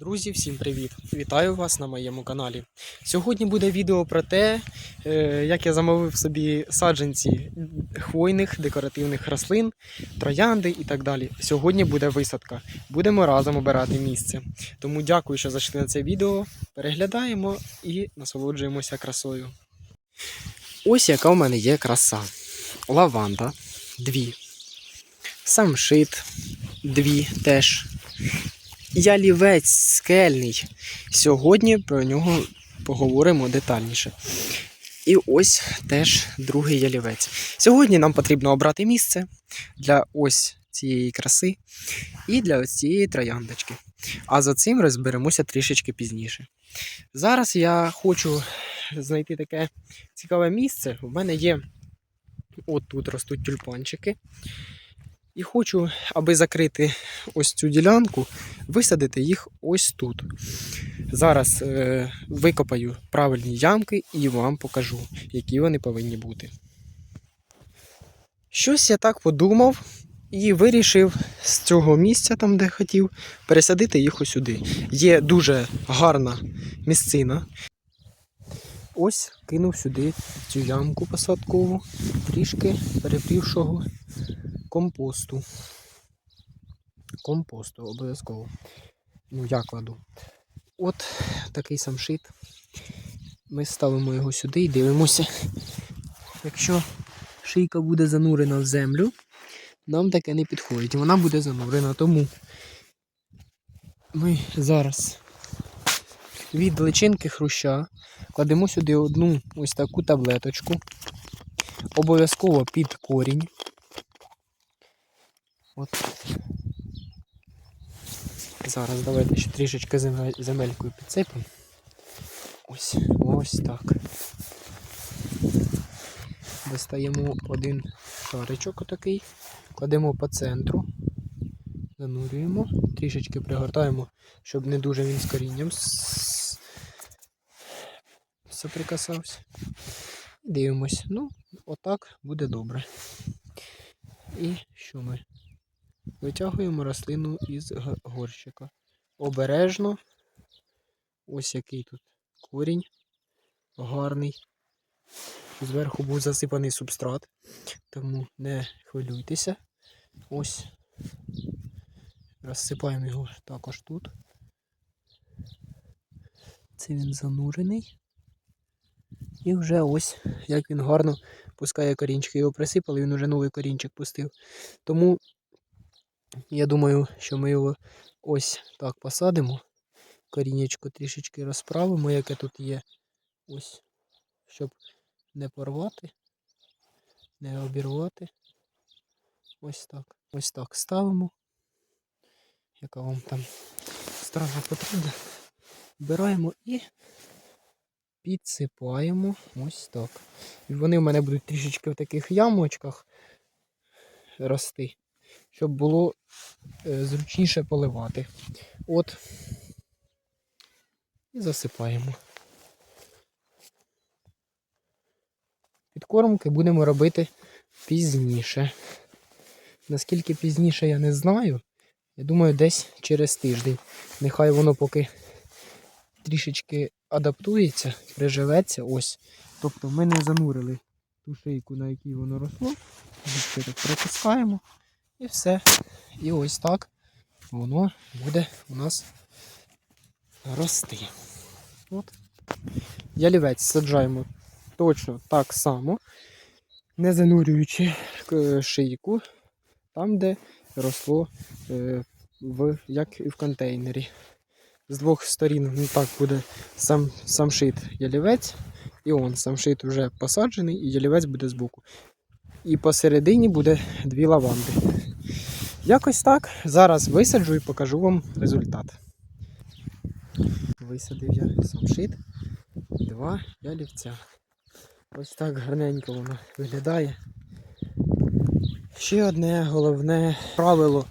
Друзі, всім привіт! Вітаю вас на моєму каналі. Сьогодні буде відео про те, е, як я замовив собі саджанці хвойних декоративних рослин, троянди і так далі. Сьогодні буде висадка. Будемо разом обирати місце. Тому дякую, що зайшли на це відео. Переглядаємо і насолоджуємося красою. Ось яка у мене є краса. Лаванда дві. Самшит дві теж. Ялівець скельний. Сьогодні про нього поговоримо детальніше. І ось теж другий ялівець. Сьогодні нам потрібно обрати місце для ось цієї краси і для ось цієї трояндочки. А за цим розберемося трішечки пізніше. Зараз я хочу знайти таке цікаве місце. У мене є от тут ростуть тюльпанчики. І хочу, аби закрити ось цю ділянку, висадити їх ось тут. Зараз е, викопаю правильні ямки і вам покажу, які вони повинні бути. Щось я так подумав і вирішив з цього місця, там де хотів, пересадити їх ось сюди. Є дуже гарна місцина. Ось кинув сюди цю ямку посадкову, трішки перепрівшого компосту. Компосту обов'язково. Ну, я кладу. От такий самшит. Ми ставимо його сюди і дивимося. Якщо шийка буде занурена в землю, нам таке не підходить. Вона буде занурена, тому ми зараз від личинки хруща кладемо сюди одну ось таку таблеточку. Обов'язково під корінь. От. Зараз давайте ще трішечки земелькою підсипемо. Ось, ось так. Достаємо один шаричок отакий, кладемо по центру, занурюємо, трішечки пригортаємо, щоб не дуже він з корінням соприкасався. Дивимось. Ну, отак буде добре. І що ми? Витягуємо рослину із горщика. Обережно. Ось який тут корінь гарний. Зверху був засипаний субстрат, тому не хвилюйтеся. Ось. Розсипаємо його також тут. Це він занурений. І вже ось, як він гарно пускає корінчики. Його присипали, він вже новий корінчик пустив. Тому я думаю, що ми його ось так посадимо. Корінечко трішечки розправимо, яке тут є. Ось, щоб не порвати, не обірвати. Ось так. Ось так ставимо. Яка вам там страва потрібна. Вбираємо і підсипаємо ось так. І вони в мене будуть трішечки в таких ямочках рости щоб було е, зручніше поливати. От. І засипаємо. Підкормки будемо робити пізніше. Наскільки пізніше я не знаю. Я думаю, десь через тиждень. Нехай воно поки трішечки адаптується, приживеться. Ось. Тобто ми не занурили ту шийку, на якій воно росло. Ще так притискаємо. І все. І ось так воно буде у нас рости. От. Ялівець саджаємо точно так само, не занурюючи е, шийку там, де росло, е, в, як і в контейнері. З двох сторін ну, так буде сам, самшит ялівець, і он самшит вже посаджений, і ялівець буде збоку. І посередині буде дві лаванди. Якось так. Зараз висаджу і покажу вам результат. Висадив я самшит, два ялівця. Ось так гарненько воно виглядає. Ще одне головне правило.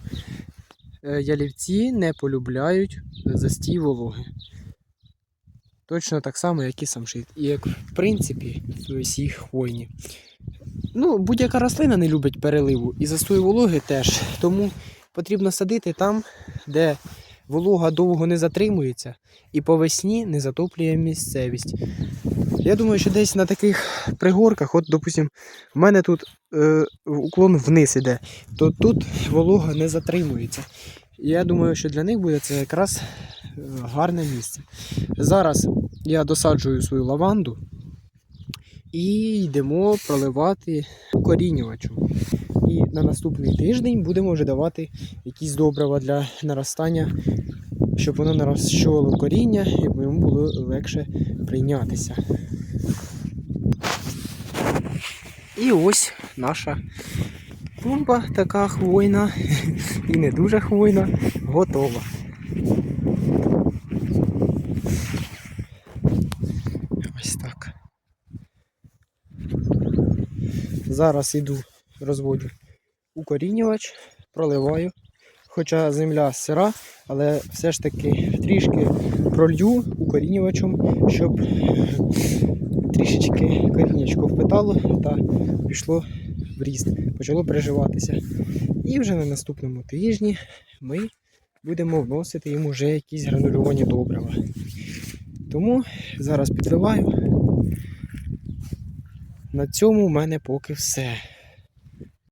Е, Ялівці не полюбляють застій вологи. Точно так само, як і самшит. І як в принципі всі хвойні. Ну, будь-яка рослина не любить переливу і застою вологи теж. Тому потрібно садити там, де волога довго не затримується і по весні не затоплює місцевість. Я думаю, що десь на таких пригорках, от, допустим, в мене тут е, уклон вниз іде, то тут волога не затримується. Я думаю, що для них буде це якраз е, гарне місце. Зараз я досаджую свою лаванду і йдемо проливати укорінювачем. І на наступний тиждень будемо вже давати якісь добрива для наростання, щоб воно нарощувало коріння і йому було легше прийнятися. І ось наша клумба така хвойна і не дуже хвойна, готова. Ось так. Зараз іду, розводжу укорінювач, проливаю. Хоча земля сира, але все ж таки трішки пролью укорінювачем, щоб трішечки коріннячко впитало та пішло в ріст, почало приживатися. І вже на наступному тижні ми будемо вносити йому вже якісь гранульовані добрива. Тому зараз підливаю. На цьому в мене поки все.